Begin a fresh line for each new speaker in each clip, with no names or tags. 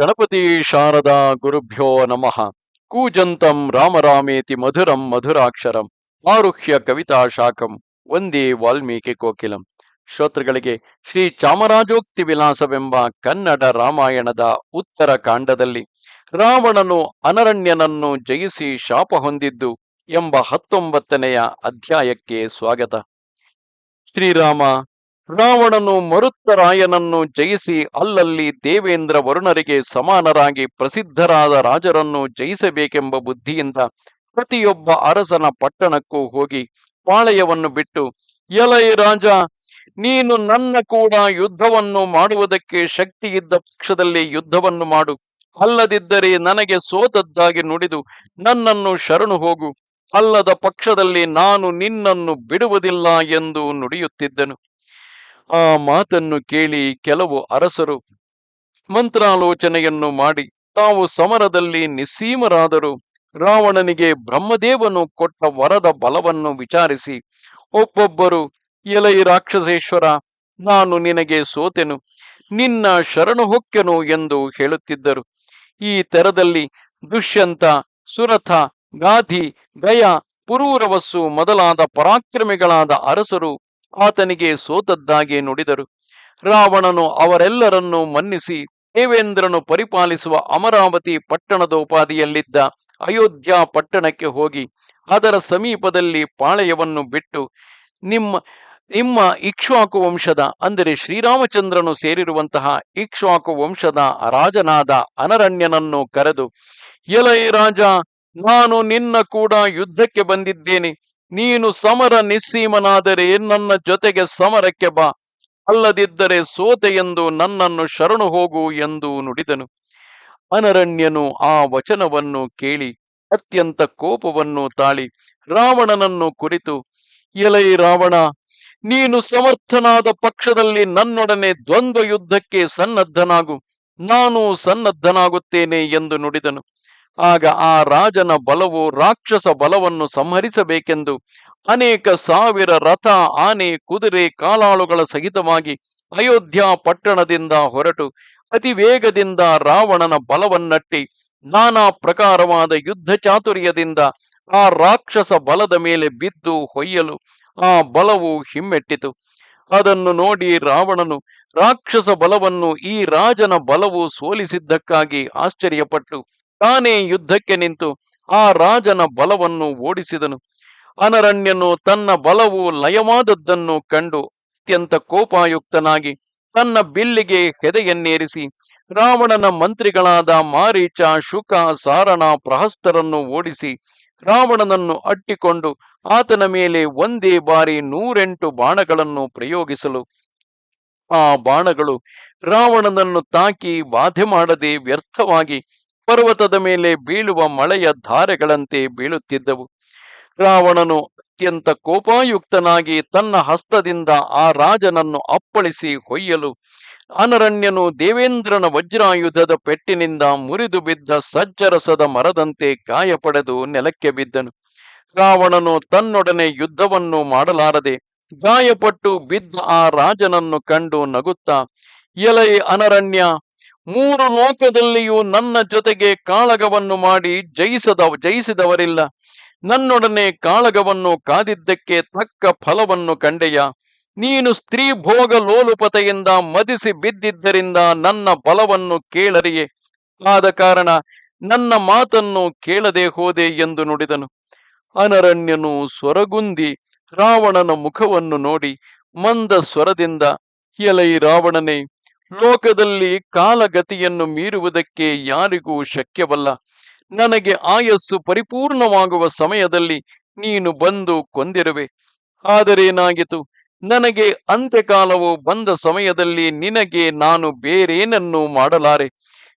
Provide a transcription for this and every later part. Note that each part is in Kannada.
ಗಣಪತಿ ಶಾರದಾ ಗುರುಭ್ಯೋ ನಮಃ. ಕೂಜಂತಂ ರಾಮರಾಮೇತಿ ಮಧುರಂ ಮಧುರಾಕ್ಷರಂ. ಆರುಹ್ಯ ಕವಿತಾ ಶಾಖಂ. ಒಂದೇ ವಾಲ್ಮೀಕಿ ಕೋಕಿಲಂ. ಶ್ರೋತೃಗಳಿಗೆ ಶ್ರೀ ಚಾಮರಾಜೋಕ್ತಿ ವಿಲಾಸವೆಂಬ ಕನ್ನಡ ರಾಮಾಯಣದ ಉತ್ತರ ಕಾಂಡದಲ್ಲಿ ರಾವಣನು ಅನರಣ್ಯನನ್ನು ಜಯಿಸಿ ಶಾಪ ಹೊಂದಿದ್ದು ಎಂಬ ಹತ್ತೊಂಬತ್ತನೆಯ ಅಧ್ಯಾಯಕ್ಕೆ ಸ್ವಾಗತ. ಶ್ರೀರಾಮ ರಾವಣನು ಮರುತ್ತರಾಯನನ್ನು ಜಯಿಸಿ ಅಲ್ಲಲ್ಲಿ ದೇವೇಂದ್ರ ವರುಣರಿಗೆ ಸಮಾನರಾಗಿ ಪ್ರಸಿದ್ಧರಾದ ರಾಜರನ್ನು ಜಯಿಸಬೇಕೆಂಬ ಬುದ್ಧಿಯಿಂದ ಪ್ರತಿಯೊಬ್ಬ ಅರಸನ ಪಟ್ಟಣಕ್ಕೂ ಹೋಗಿ ಪಾಳೆಯವನ್ನು ಬಿಟ್ಟು, ಎಲೈ ರಾಜ, ನೀನು ನನ್ನ ಕೂಡ ಯುದ್ಧವನ್ನು ಮಾಡುವುದಕ್ಕೆ ಶಕ್ತಿ ಇದ್ದ ಪಕ್ಷದಲ್ಲಿ ಯುದ್ಧವನ್ನು ಮಾಡು. ಅಲ್ಲದಿದ್ದರೆ ನನಗೆ ಸೋತದ್ದಾಗಿ ನುಡಿದು ನನ್ನನ್ನು ಶರಣು ಹೋಗು. ಅಲ್ಲದ ಪಕ್ಷದಲ್ಲಿ ನಾನು ನಿನ್ನನ್ನು ಬಿಡುವುದಿಲ್ಲ ಎಂದು ನುಡಿಯುತ್ತಿದ್ದನು. ಆ ಮಾತನ್ನು ಕೇಳಿ ಕೆಲವು ಅರಸರು ಮಂತ್ರಾಲೋಚನೆಯನ್ನು ಮಾಡಿ, ತಾವು ಸಮರದಲ್ಲಿ ನಿಸ್ಸೀಮರಾದರು. ರಾವಣನಿಗೆ ಬ್ರಹ್ಮದೇವನು ಕೊಟ್ಟ ವರದ ಬಲವನ್ನು ವಿಚಾರಿಸಿ, ಒಬ್ಬೊಬ್ಬರು, ಎಲೈ ರಾಕ್ಷಸೇಶ್ವರ, ನಾನು ನಿನಗೆ ಸೋತೆನು, ನಿನ್ನ ಶರಣು ಹೊಕ್ಕೆನು ಎಂದು ಹೇಳುತ್ತಿದ್ದರು. ಈ ತೆರದಲ್ಲಿ ದುಷ್ಯಂತ, ಸುರಥ, ಗಾಧಿ, ಗಯ, ಪುರೂರವಸ್ಸು ಮೊದಲಾದ ಪರಾಕ್ರಮಿಗಳಾದ ಅರಸರು ಆತನಿಗೆ ಸೋತದ್ದಾಗಿ ನುಡಿದರು. ರಾವಣನು ಅವರೆಲ್ಲರನ್ನೂ ಮನ್ನಿಸಿ ದೇವೇಂದ್ರನು ಪರಿಪಾಲಿಸುವ ಅಮರಾವತಿ ಪಟ್ಟಣದ ಉಪಾಧಿಯಲ್ಲಿದ್ದ ಅಯೋಧ್ಯ ಪಟ್ಟಣಕ್ಕೆ ಹೋಗಿ ಅದರ ಸಮೀಪದಲ್ಲಿ ಪಾಳೆಯವನ್ನು ಬಿಟ್ಟು ನಿಮ್ಮ ನಿಮ್ಮ ಇಕ್ಷ್ವಾಕು ವಂಶದ, ಅಂದರೆ ಶ್ರೀರಾಮಚಂದ್ರನು ಸೇರಿರುವಂತಹ ಇಕ್ಷ್ವಾಕು ವಂಶದ ರಾಜನಾದ ಅನರಣ್ಯನನ್ನು ಕರೆದು, ಎಲೈ ರಾಜ, ನಾನು ನಿನ್ನ ಕೂಡ ಯುದ್ಧಕ್ಕೆ ಬಂದಿದ್ದೇನೆ. ನೀನು ಸಮರ ನಿಸ್ಸೀಮನಾದರೆ ನನ್ನ ಜೊತೆಗೆ ಸಮರಕ್ಕೆ ಬಾ. ಅಲ್ಲದಿದ್ದರೆ ಸೋತೆ ಎಂದು ನನ್ನನ್ನು ಶರಣು ಹೋಗು ಎಂದು ನುಡಿದನು. ಅನರಣ್ಯನು ಆ ವಚನವನ್ನು ಕೇಳಿ, ಅತ್ಯಂತ ಕೋಪವನ್ನು ತಾಳಿ, ರಾವಣನನ್ನು ಕುರಿತು, ಎಲೈ ರಾವಣ, ನೀನು ಸಮರ್ಥನಾದ ಪಕ್ಷದಲ್ಲಿ ನನ್ನೊಡನೆ ದ್ವಂದ್ವ ಯುದ್ಧಕ್ಕೆ ಸನ್ನದ್ಧನಾಗು. ನಾನು ಸನ್ನದ್ಧನಾಗುತ್ತೇನೆ ಎಂದು ನುಡಿದನು. ಆಗ ಆ ರಾಜನ ಬಲವು ರಾಕ್ಷಸ ಬಲವನ್ನು ಸಂಹರಿಸಬೇಕೆಂದು ಅನೇಕ ಸಾವಿರ ರಥ, ಆನೆ, ಕುದುರೆ, ಕಾಲಾಳುಗಳ ಸಹಿತವಾಗಿ ಅಯೋಧ್ಯ ಪಟ್ಟಣದಿಂದ ಹೊರಟು ಅತಿ ವೇಗದಿಂದ ರಾವಣನ ಬಲವನ್ನಟ್ಟಿ ನಾನಾ ಪ್ರಕಾರವಾದ ಯುದ್ಧ ಚಾತುರ್ಯದಿಂದ ಆ ರಾಕ್ಷಸ ಬಲದ ಮೇಲೆ ಬಿದ್ದು ಹೊಯ್ಯಲು ಆ ಬಲವು ಹಿಮ್ಮೆಟ್ಟಿತು. ಅದನ್ನು ನೋಡಿ ರಾವಣನು ರಾಕ್ಷಸ ಬಲವನ್ನು ಈ ರಾಜನ ಬಲವು ಸೋಲಿಸಿದ್ದಕ್ಕಾಗಿ ಆಶ್ಚರ್ಯಪಟ್ಟು ತಾನೇ ಯುದ್ಧಕ್ಕೆ ನಿಂತು ಆ ರಾಜನ ಬಲವನ್ನು ಓಡಿಸಿದನು. ಅನರಣ್ಯನು ತನ್ನ ಬಲವು ಲಯವಾದದ್ದನ್ನು ಕಂಡು ಅತ್ಯಂತ ಕೋಪಾಯುಕ್ತನಾಗಿ ತನ್ನ ಬಿಲ್ಲಿಗೆ ಹೆದೆಯನ್ನೇರಿಸಿ ರಾವಣನ ಮಂತ್ರಿಗಳಾದ ಮಾರೀಚ, ಶುಕ, ಸಾರಣ ಪ್ರಹಸ್ತರನ್ನು ಓಡಿಸಿ ರಾವಣನನ್ನು ಅಟ್ಟಿಕೊಂಡು ಆತನ ಮೇಲೆ ಒಂದೇ ಬಾರಿ ನೂರೆಂಟು ಬಾಣಗಳನ್ನು ಪ್ರಯೋಗಿಸಲು. ಆ ಬಾಣಗಳು ರಾವಣನನ್ನು ತಾಕಿ ಬಾಧೆ ಮಾಡದೆ ವ್ಯರ್ಥವಾಗಿ ಪರ್ವತದ ಮೇಲೆ ಬೀಳುವ ಮಳೆಯ ಧಾರೆಗಳಂತೆ ಬೀಳುತ್ತಿದ್ದವು. ರಾವಣನು ಅತ್ಯಂತ ಕೋಪಾಯುಕ್ತನಾಗಿ ತನ್ನ ಹಸ್ತದಿಂದ ಆ ರಾಜನನ್ನು ಅಪ್ಪಳಿಸಿ ಹೊಯ್ಯಲು ಅನರಣ್ಯನು ದೇವೇಂದ್ರನ ವಜ್ರಾಯುಧದ ಪೆಟ್ಟಿನಿಂದ ಮುರಿದು ಬಿದ್ದ ಸಜ್ಜರಸದ ಮರದಂತೆ ಗಾಯಪಡೆದು ನೆಲಕ್ಕೆ ಬಿದ್ದನು. ರಾವಣನು ತನ್ನೊಡನೆ ಯುದ್ಧವನ್ನು ಮಾಡಲಾರದೆ ಗಾಯಪಟ್ಟು ಬಿದ್ದ ಆ ರಾಜನನ್ನು ಕಂಡು ನಗುತ್ತಾ, ಎಲೈ ಅನರಣ್ಯ ಮೂರು ಲೋಕದಲ್ಲಿಯೂ ನನ್ನ ಜೊತೆಗೆ ಕಾಳಗವನ್ನು ಮಾಡಿ ಜಯಿಸದ, ಜಯಿಸಿದವರಿಲ್ಲ. ನನ್ನೊಡನೆ ಕಾಳಗವನ್ನು ಕಾದಿದ್ದಕ್ಕೆ ತಕ್ಕ ಫಲವನ್ನು ಕಂಡೆಯ. ನೀನು ಸ್ತ್ರೀ ಭೋಗ ಲೋಲುಪತೆಯಿಂದ ಮದಿಸಿ ಬಿದ್ದಿದ್ದರಿಂದ ನನ್ನ ಬಲವನ್ನು ಕೇಳರಿಯೆ. ಆದ ಕಾರಣ ನನ್ನ ಮಾತನ್ನು ಕೇಳದೆ ಹೋದೆ ಎಂದು ನುಡಿದನು. ಅನರಣ್ಯನು ಸ್ವರಗುಂದಿ ರಾವಣನ ಮುಖವನ್ನು ನೋಡಿ ಮಂದ ಸ್ವರದಿಂದ ಎಲೈ ರಾವಣನೇ ಲೋಕದಲ್ಲಿ ಕಾಲಗತಿಯನ್ನು ಮೀರುವುದಕ್ಕೆ ಯಾರಿಗೂ ಶಕ್ಯವಲ್ಲ. ನನಗೆ ಆಯಸ್ಸು ಪರಿಪೂರ್ಣವಾಗುವ ಸಮಯದಲ್ಲಿ ನೀನು ಬಂದು ಕೊಂದಿರುವೆ. ಆದರೇನಾಗಿತು ನನಗೆ ಅಂತ್ಯಕಾಲವು ಬಂದ ಸಮಯದಲ್ಲಿ ನಿನಗೆ ನಾನು ಬೇರೇನನ್ನು ಮಾಡಲಾರೆ?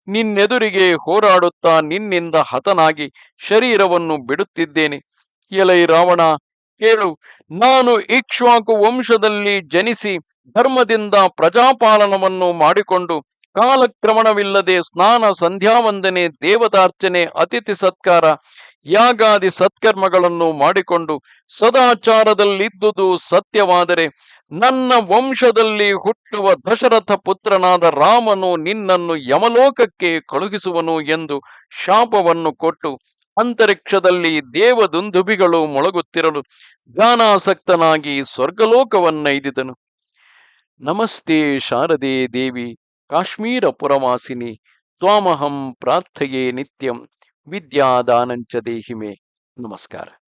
ನಿನ್ನೆದುರಿಗೆ ಹೋರಾಡುತ್ತಾ ನಿನ್ನಿಂದ ಹತನಾಗಿ ಶರೀರವನ್ನು ಬಿಡುತ್ತಿದ್ದೇನೆ. ಎಲೈ ರಾವಣ ಕೇಳು. ನಾನು ಇಕ್ಷ್ವಾಕು ವಂಶದಲ್ಲಿ ಜನಿಸಿ ಧರ್ಮದಿಂದ ಪ್ರಜಾಪಾಲನವನ್ನು ಮಾಡಿಕೊಂಡು ಕಾಲಕ್ರಮಣವಿಲ್ಲದೆ ಸ್ನಾನ, ಸಂಧ್ಯಾವಂದನೆ ದೇವತಾರ್ಚನೆ ಅತಿಥಿ ಸತ್ಕಾರ, ಯಾಗಾದಿ ಸತ್ಕರ್ಮಗಳನ್ನು ಮಾಡಿಕೊಂಡು ಸದಾಚಾರದಲ್ಲಿದ್ದುದು ಸತ್ಯವಾದರೆ ನನ್ನ ವಂಶದಲ್ಲಿ ಹುಟ್ಟುವ ದಶರಥ ಪುತ್ರನಾದ ರಾಮನು ನಿನ್ನನ್ನು ಯಮಲೋಕಕ್ಕೆ ಕಳುಹಿಸುವನು ಎಂದು ಶಾಪವನ್ನು ಕೊಟ್ಟು ಅಂತರಿಕ್ಷದಲ್ಲಿ ದೇವದುಂದುಬಿಗಳು ಮೊಳಗುತ್ತಿರಲು ಜ್ಞಾನಾಸಕ್ತನಾಗಿ ಸ್ವರ್ಗಲೋಕವನ್ನೈದಿದನು. ನಮಸ್ತೆ ಶಾರದೆ ದೇವಿ ಕಾಶ್ಮೀರ ಪುರವಾಸಿನಿ ತ್ವಾಮಹಂ ಪ್ರಾರ್ಥೆಯೇ ನಿತ್ಯಂ, ವಿದ್ಯಾದಾನಂಚ ದೇಹಿಮೆ. ನಮಸ್ಕಾರ.